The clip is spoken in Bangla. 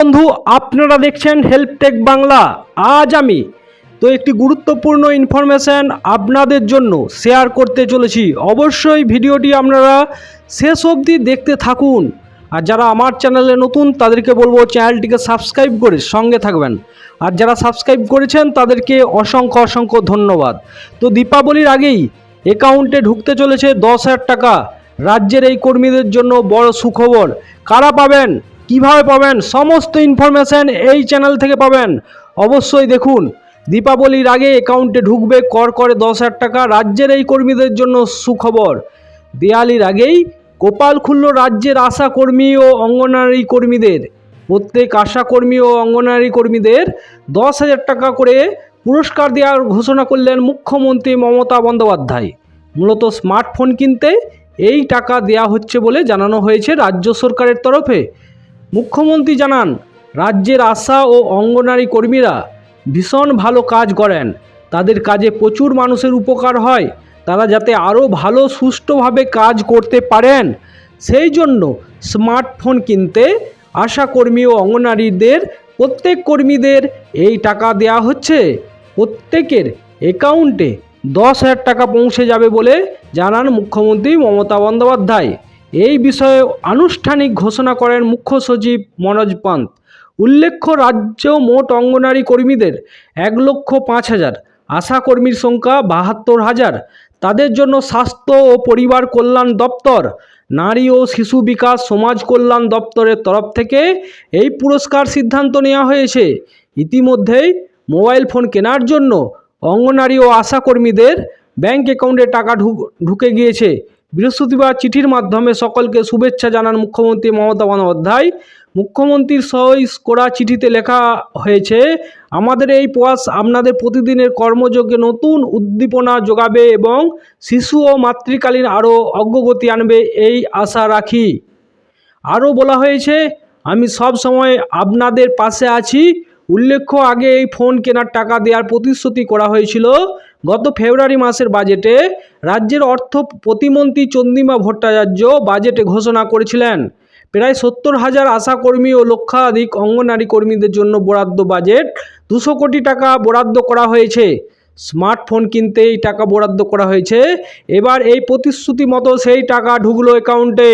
বন্ধু, আপনারা দেখছেন হেল্প টেক বাংলা আজ আমি তো একটি গুরুত্বপূর্ণ ইনফরমেশন আপনাদের জন্য শেয়ার করতে চলেছি। অবশ্যই ভিডিওটি আপনারা শেষ অবধি দেখতে থাকুন। আর যারা আমার চ্যানেলে নতুন, তাদেরকে বলব চ্যানেলটিকে সাবস্ক্রাইব করে সঙ্গে থাকবেন। আর যারা সাবস্ক্রাইব করেছেন, তাদেরকে অসংখ্য অসংখ্য ধন্যবাদ। তো দীপাবলির আগেই অ্যাকাউন্টে ঢুকতে চলেছে দশ হাজার টাকা। রাজ্যের এই কর্মীদের জন্য বড় সুখবর। কারা পাবেন? কীভাবে পাবেন সমস্ত ইনফরমেশন এই চ্যানেল থেকে পাবেন। অবশ্যই দেখুন, দীপাবলির আগে অ্যাকাউন্টে ঢুকবে কর করে দশ হাজার টাকা, রাজ্যের এই কর্মীদের জন্য সুখবর। দেয়ালির আগেই গোপাল খুলল রাজ্যের আশা কর্মী ও অঙ্গনারী কর্মীদের। প্রত্যেক আশা কর্মী ও অঙ্গনারী কর্মীদের দশ হাজার টাকা করে পুরস্কার দেওয়ার ঘোষণা করলেন মুখ্যমন্ত্রী মমতা বন্দ্যোপাধ্যায়। মূলত স্মার্টফোন কিনতে এই টাকা দেয়া হচ্ছে বলে জানানো হয়েছে রাজ্য সরকারের তরফে। মুখ্যমন্ত্রী জানান, রাজ্যের আশা ও অঙ্গনারী কর্মীরা ভীষণ ভালো কাজ করেন। তাদের কাজে প্রচুর মানুষের উপকার হয়। তারা যাতে আরও ভালো, সুষ্ঠুভাবে কাজ করতে পারেন। সেই জন্য স্মার্টফোন কিনতে আশা কর্মী ও অঙ্গনারীদের, প্রত্যেক কর্মীদের এই টাকা দেয়া হচ্ছে। প্রত্যেকের অ্যাকাউন্টে দশ হাজার টাকা পৌঁছে যাবে বলে জানান মুখ্যমন্ত্রী মমতা বন্দ্যোপাধ্যায়। এই বিষয়ে আনুষ্ঠানিক ঘোষণা করেন মুখ্য সচিব মনোজ পান্ত। উল্লেখ্য, রাজ্য মোট অঙ্গনারী কর্মীদের এক লক্ষ পাঁচ হাজার, আশা কর্মীর সংখ্যা বাহাত্তর হাজার। তাদের জন্য স্বাস্থ্য ও পরিবার কল্যাণ দপ্তর, নারী ও শিশু বিকাশ, সমাজ কল্যাণ দপ্তরের তরফ থেকে এই পুরস্কার সিদ্ধান্ত নেওয়া হয়েছে। ইতিমধ্যেই মোবাইল ফোন কেনার জন্য অঙ্গনারী ও আশা কর্মীদের ব্যাংক অ্যাকাউন্টে টাকা ঢুকে গিয়েছে। বৃহস্পতিবার চিঠির মাধ্যমে সকলকে শুভেচ্ছা জানান মুখ্যমন্ত্রী মমতা বন্দ্যোপাধ্যায়। মুখ্যমন্ত্রীর সই করা চিঠিতে লেখা হয়েছে, আমাদের এই প্রয়াস আপনাদের প্রতিদিনের কর্মযোগ্যে নতুন উদ্দীপনা যোগাবে এবং শিশু ও মাতৃকালীন আরও অগ্রগতি আনবে এই আশা রাখি। আরও বলা হয়েছে, আমি সব সময় আপনাদের পাশে আছি। উল্লেখ্য, আগে এই ফোন কেনার টাকা দেওয়ার প্রতিশ্রুতি করা হয়েছিল। গত ফেব্রুয়ারি মাসের বাজেটে রাজ্যের অর্থ প্রতিমন্ত্রী চন্দ্রিমা ভট্টাচার্য বাজেটে ঘোষণা করেছিলেন। প্রায় সত্তর হাজার আশাকর্মী ও লক্ষাধিক অঙ্গনারী কর্মীদের জন্য বরাদ্দ বাজেট দুশো কোটি টাকা বরাদ্দ করা হয়েছে। স্মার্টফোন কিনতে এই টাকা বরাদ্দ করা হয়েছে। এবার এই প্রতিশ্রুতি মতো সেই টাকা ঢুকলো অ্যাকাউন্টে।